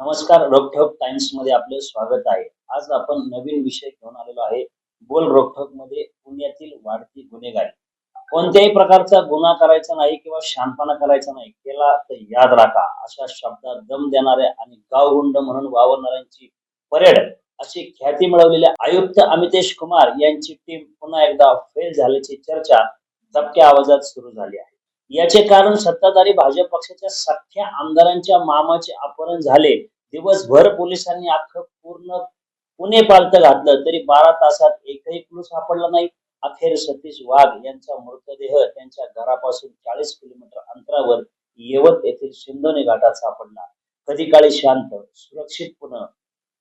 नमस्कार रोकठोक टाइम्समध्ये आपलं स्वागत आहे. आज आपण नवीन विषय घेऊन आलेलो आहे. बोल रोकठोकमध्ये पुण्यातील वाढती गुन्हेगारी. कोणत्याही प्रकारचा गुन्हा करायचा नाही किंवा शांतपणा करायचा नाही केला तर याद राखा. अशा शब्दात दम देणाऱ्या आणि गावगुंड म्हणून वावरणाऱ्यांची परेड अशी ख्याती मिळवलेल्या आयुक्त अमितेश कुमार यांची टीम पुन्हा एकदा फेल झाल्याची चर्चा दबक्या आवाजात सुरू झाली आहे. याचे कारण सत्ताधारी भाजप पक्षाच्या सख्या आमदारांच्या मामाचे अपहरण झाले. दिवसभर पोलिसांनी अख्खं पूर्ण पुणे पालत घातलं तरी बारा तासात एकही क्लू सापडला नाही. अखेर सतीश वाघ यांचा मृतदेह त्यांच्या घरापासून चाळीस किलोमीटर अंतरावर येवत येथील शिंदोने घाटात सापडला. कधी काळी शांत सुरक्षित पुणे.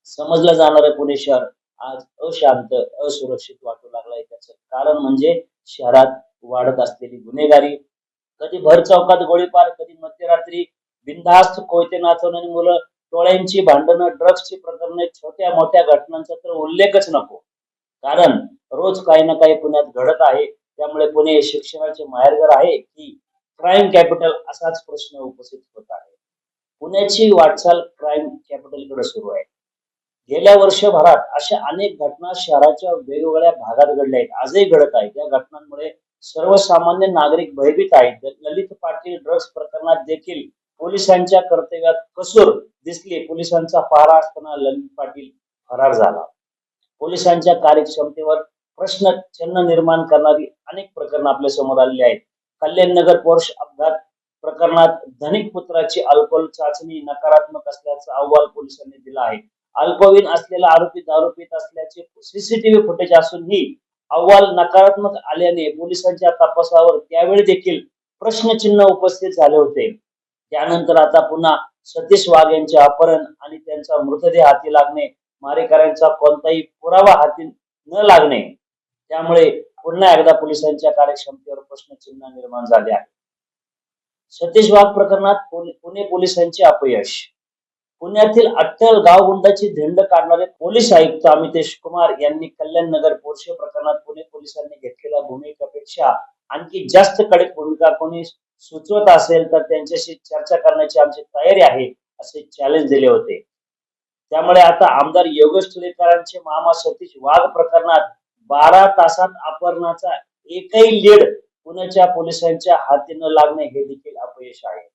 समजलं जाणारं पुणे शहर आज अशांत असुरक्षित वाटू लागलाय. त्याचं कारण म्हणजे शहरात वाढत असलेली गुन्हेगारी कधी भर चौकात गोळीबार कधी मध्यरात्री बिनधास्त कोयते नाचवणारी मुलं टोळ्यांची भांडणं ड्रग्सची प्रकरणे छोट्या मोठ्या घटनांचा तर उल्लेखच नको. कारण रोज काही ना काही पुण्यात घडत आहे. त्यामुळे पुणे हे शिक्षणाचे माहेरघर आहे की क्राईम कॅपिटल असाच प्रश्न उपस्थित होत आहे. पुण्याची वाटचाल क्राईम कॅपिटलकडे सुरू आहे. गेल्या वर्षभरात अशा अनेक घटना शहराच्या वेगवेगळ्या भागात घडल्या आहेत. आजही घडत आहेत. या घटनांमुळे सर्वसामान्य नागरिक भयभीत आहेत. ललित पाटील ड्रग्ज प्रकरणात देखील पोलिसांच्या कर्तव्यात कसूर दिसली पोलिसांचा पहारा असताना ललित पाटील फरार झाला. पोलिसांच्या कार्यक्षमतेवर प्रश्न चिन्ह निर्माण करणारी अनेक प्रकरणं आपल्यासमोर आलेली आहेत. कल्याण नगर पोर्श अपघात प्रकरणात धनिक पुत्राची अल्कोहोल चाचणी नकारात्मक असल्याचा अहवाल पोलिसांनी दिला आहे. अल्पवयीन असलेला आरोपी दारू पित असल्याचे सीसीटीव्ही फुटेज असूनही अहवाल नकारात्मक आल्याने पोलिसांच्या तपासावर त्यावेळी देखील प्रश्नचिन्ह उपस्थित झाले होते. त्यानंतर आता पुन्हा सतीश वाघ यांचे अपहरण आणि त्यांचा मृतदेह हाती लागणे मारेकऱ्यांचा कोणताही पुरावा हाती न लागणे त्यामुळे पुन्हा एकदा पोलिसांच्या कार्यक्षमतेवर प्रश्नचिन्ह निर्माण झाले आहे. सतीश वाघ प्रकरणात पुणे पोलिसांचे अपयश पुण्यातील अट्टल गावगुंडाची धिंड काढणारे पोलीस आयुक्त अमितेश कुमार यांनी कल्याण नगर पोर्शे प्रकरणात पुणे पोलिसांनी घेतलेल्या भूमिकेपेक्षा आणखी जास्त कडक भूमिका कोणी सुचवत असेल तर त्यांच्याशी चर्चा करण्याची आमची तयारी आहे असे चॅलेंज दिले होते. त्यामुळे आता आमदार योगेश तुलेकरांचे मामा सतीश वाघ प्रकरणात बारा तासात अपहरणाचा एकही लीड पुण्याच्या पोलिसांच्या हाती न लागणे हे देखील अपयश आहे.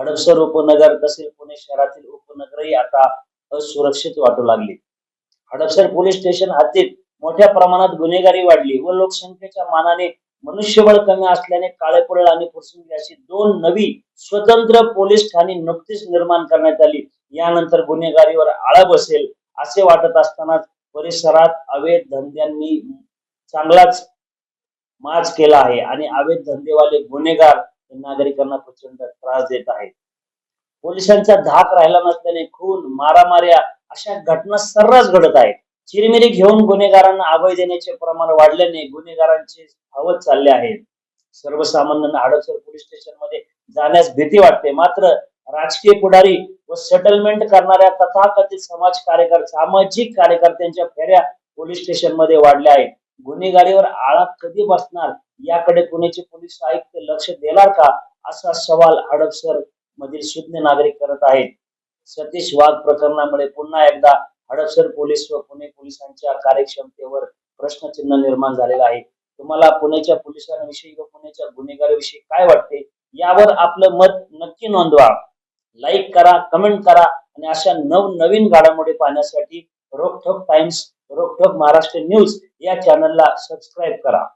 हडपसर उपनगर तसेच पुणे शहरातील उपनगरही आता असुरक्षित वाटू लागली. हडपसर पोलीस स्टेशन हद्दीत मोठ्या प्रमाणात गुन्हेगारी वाढली व लोकसंख्येच्या मानाने मनुष्यबळ कमी असल्याने काळेपुरळ आणि फुरसुंगी अशी दोन नवी स्वतंत्र पोलीस ठाणी नुकतीच निर्माण करण्यात आली. यानंतर गुन्हेगारीवर आळा बसेल असे वाटत असतानाच परिसरात अवैध धंद्यांनी चांगलाच माज केला आहे आणि अवैध धंदेवाले गुन्हेगार हे नागरिकांना प्रचंड त्रास देत आहेत पोलिसांचा धाक राहिला नसल्याने खून मारामाऱ्या अशा घटना सर्रास घडत आहेत. चिरमिरी घेऊन गुन्हेगारांना अभय देण्याचे प्रमाण वाढल्याने गुन्हेगारांचे धावत चालले आहे सर्वसामान्यांना हडपसर पोलीस स्टेशनमध्ये जाण्यास भीती वाटते. मात्र राजकीय पुढारी व सेटलमेंट करणाऱ्या तथाकथित समाज कार्यकर सामाजिक कार्यकर्त्यांच्या फेऱ्या पोलीस स्टेशनमध्ये वाढल्या आहेत. गुन्हेगारीवर आळा कधी बसणार? याकडे पुण्याचे पोलीस आयुक्त लक्ष देणार का? असा सवाल हडपसर मधील सुज्ञ नागरिक करत आहेत. सतीश वाघ प्रकरणामुळे पुन्हा एकदा हडपसर पोलीस व पुणे पोलिसांच्या कार्यक्षमतेवर प्रश्नचिन्ह निर्माण झालेला आहे. तुम्हाला पुण्याच्या पोलिसांविषयी व पुण्याच्या गुन्हेगारीविषयी काय वाटते? यावर आपलं मत नक्की नोंदवा. लाईक करा कमेंट करा आणि अशा नवनवीन घडामोडी पाहण्यासाठी रोकठोक टाइम्स रोकठोक महाराष्ट्र न्यूज या चॅनलला सबस्क्राईब करा.